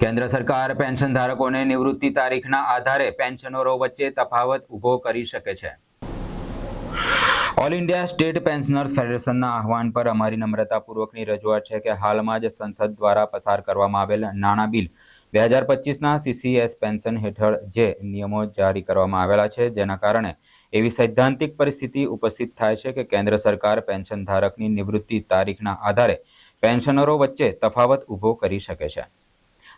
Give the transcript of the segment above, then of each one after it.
કેન્દ્ર સરકાર પેન્શન ધારકોને નિવૃત્તિ તારીખના આધારે પેન્શનરો વચ્ચે તફાવત ઊભો કરી શકે છે. ઓલ ઇન્ડિયા સ્ટેટ પેન્શનર્સ ફેડરેશનના આહવાન પર અમારી નમ્રતાપૂર્વકની રજૂઆત છે કે હાલમાં જ સંસદ દ્વારા પસાર કરવામાં આવેલ નાણાં બિલ બે હજાર પચીસના સીસીએસ પેન્શન હેઠળ જે નિયમો જારી કરવામાં આવેલા છે, જેના કારણે એવી સૈદ્ધાંતિક પરિસ્થિતિ ઉપસ્થિત થાય છે કે કેન્દ્ર સરકાર પેન્શન ધારકની નિવૃત્તિ તારીખના આધારે પેન્શનરો વચ્ચે તફાવત ઊભો કરી શકે છે.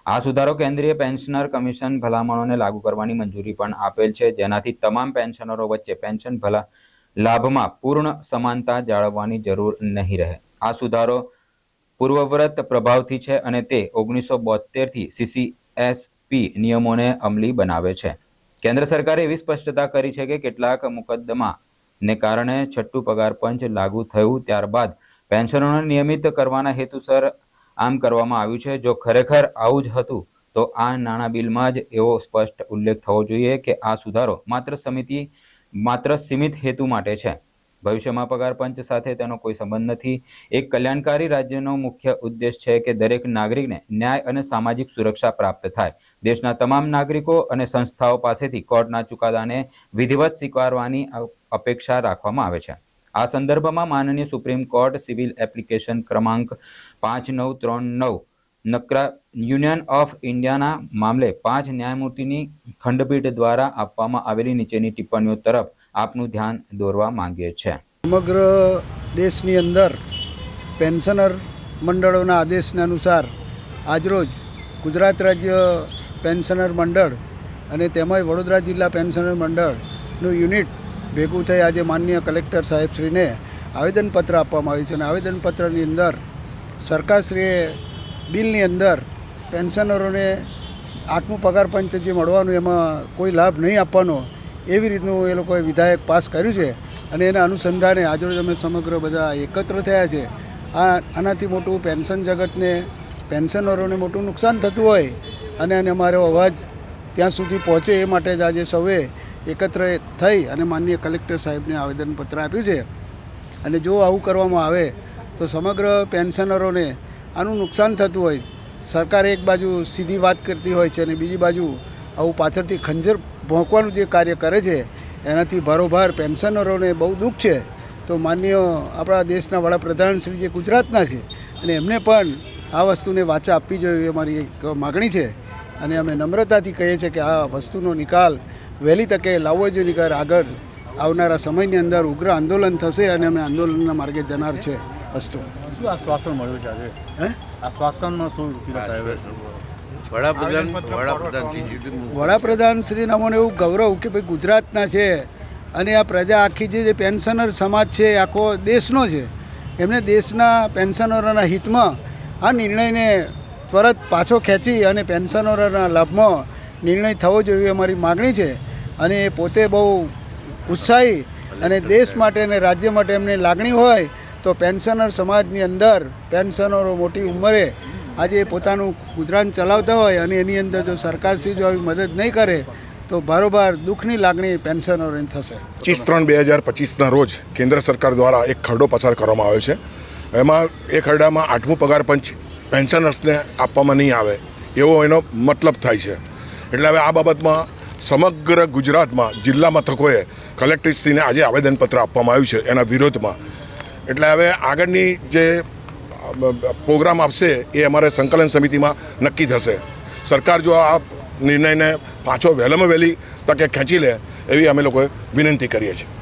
આ સુધારો કેન્દ્રીય પેન્શનર કમિશન ભલામણોને લાગુ કરવાની મંજૂરી પણ આપેલ છે. જેનાથી તમામ પેન્શનરો વચ્ચે પેન્શન ભલા લાભમાં પૂર્ણ સમાનતા જાળવવાની જરૂર નહીં રહે. આ સુધારો પૂર્વવ્રત પ્રભાવથી છે અને તે ઓગણીસો બોતેરથી સીસીએસપી નિયમોને અમલી બનાવે છે. કેન્દ્ર સરકારે એવી સ્પષ્ટતા કરી છે કે કેટલાક મુકદ્દમાને કારણે છઠ્ઠું પગાર પંચ લાગુ થયું. ત્યારબાદ પેન્શનોને નિયમિત કરવાના હેતુસર આમ કરવામાં આવ્યું છે. જો ખરેખર આવું જ હતું, તો આ નાણાં બિલમાં જ એવો સ્પષ્ટ ઉલ્લેખ થવો જોઈએ કે આ સુધારો માત્ર સમિતિ, માત્ર સીમિત હેતુ માટે છે. ભવિષ્યમાં પગાર પંચ સાથે તેનો કોઈ સંબંધ નથી. એક કલ્યાણકારી રાજ્યનો મુખ્ય ઉદ્દેશ છે કે દરેક નાગરિકને ન્યાય અને સામાજિક સુરક્ષા પ્રાપ્ત થાય. દેશના તમામ નાગરિકો અને સંસ્થાઓ પાસેથી કોર્ટના ચુકાદાને વિધિવત સ્વીકારવાની અપેક્ષા રાખવામાં આવે છે. આ સંદર્ભમાં માનનીય સુપ્રીમ કોર્ટ સિવિલ એપ્લિકેશન ક્રમાંક પાંચ નવ ત્રણ નવ નકરા યુનિયન ઓફ ઇન્ડિયાના મામલે પાંચ ન્યાયમૂર્તિની ખંડપીઠ દ્વારા આપવામાં આવેલી નીચેની ટિપ્પણીઓ તરફ આપનું ધ્યાન દોરવા માંગીએ છીએ. સમગ્ર દેશની અંદર પેન્શનર મંડળોના આદેશના અનુસાર આજરોજ ગુજરાત રાજ્ય પેન્શનર મંડળ અને તેમજ વડોદરા જિલ્લા પેન્શનર મંડળનું યુનિટ ભેગું થઈ આજે માનનીય કલેક્ટર સાહેબશ્રીને આવેદનપત્ર આપવામાં આવ્યું છે અને આવેદનપત્રની અંદર સરકારશ્રીએ બિલની અંદર પેન્શનરોને આઠમું પગાર પંચ જે મળવાનું એમાં કોઈ લાભ નહીં આપવાનો એવી રીતનું એ લોકોએ વિધાયક પાસ કર્યું છે અને એના અનુસંધાને આજરોજ અમે સમગ્ર બધા એકત્ર થયા છે. આ આનાથી મોટું પેન્શન જગતને, પેન્શનરોને મોટું નુકસાન થતું હોય અને અમારો અવાજ ત્યાં સુધી પહોંચે એ માટે જ આજે સૌએ એકત્ર થઈ અને માનનીય કલેક્ટર સાહેબને આવેદનપત્ર આપ્યું છે. અને જો આવું કરવામાં આવે, તો સમગ્ર પેન્શનરોને આનું નુકસાન થતું હોય. સરકાર એક બાજુ સીધી વાત કરતી હોય છે અને બીજી બાજુ આવું પાછળથી ખંજર ભોંકવાનું જે કાર્ય કરે છે, એનાથી ભારોભાર પેન્શનરોને બહુ દુઃખ છે. તો માનનીય આપણા દેશના વડાપ્રધાન શ્રી જે ગુજરાતના છે, અને એમને પણ આ વસ્તુને વાચા આપવી જોઈએ એ મારી એક માગણી છે. અને અમે નમ્રતાથી કહીએ છીએ કે આ વસ્તુનો નિકાલ વહેલી તકે લાવવો જોઈએ નિકાલ આગળ આવનારા સમયની અંદર ઉગ્ર આંદોલન થશે અને અમે આંદોલનના માર્ગે જનાર છે અસ્તુ. શું આશ્વાસન મળ્યું છે આજે? હે? આશ્વાસનમાં શું વડાપ્રધાન વડાપ્રધાન શ્રીને અમને એવું ગૌરવ કે ભાઈ ગુજરાતના છે અને આ પ્રજા આખી જે જે પેન્શનર સમાજ છે એ આખો દેશનો છે એમને દેશના પેન્શનરોના હિતમાં આ નિર્ણયને ત્વરત પાછો ખેંચી અને પેન્શનરોના લાભમાં નિર્ણય થવો જોઈએ અમારી માગણી છે. અને એ પોતે બહુ ઉત્સાહી અને દેશ માટે અને રાજ્ય માટે એમને લાગણી હોય તો પેન્શનર સમાજની અંદર પેન્શનરો મોટી ઉંમરે આજે પોતાનું ગુજરાન ચલાવતા હોય અને એની અંદર જો સરકારશ્રી જો આવી મદદ નહીં કરે તો બારોબાર દુઃખની લાગણી પેન્શનરોને થશે. પચીસ ત્રણ બે હજાર પચીસના રોજ કેન્દ્ર સરકાર દ્વારા એક ખરડો પસાર કરવામાં આવ્યો છે. એમાં એ ખરડામાં આઠમું પગાર પંચ પેન્શનર્સને આપવામાં નહીં આવે. એવો એનો મતલબ થાય છે. એટલે હવે આ બાબતમાં સમગ્ર ગુજરાતમાં જિલ્લા મથકોએ કલેક્ટરશ્રીને આજે આવેદનપત્ર આપવામાં આવ્યું છે એના વિરોધમાં. એટલે હવે આગળની જે પ્રોગ્રામ આપશે એ અમારે સંકલન સમિતિમાં નક્કી થશે. સરકાર જો આ નિર્ણયને પાછો વહેલામાં વહેલી તકે ખેંચી લે એવી અમે લોકોએ વિનંતી કરીએ છીએ.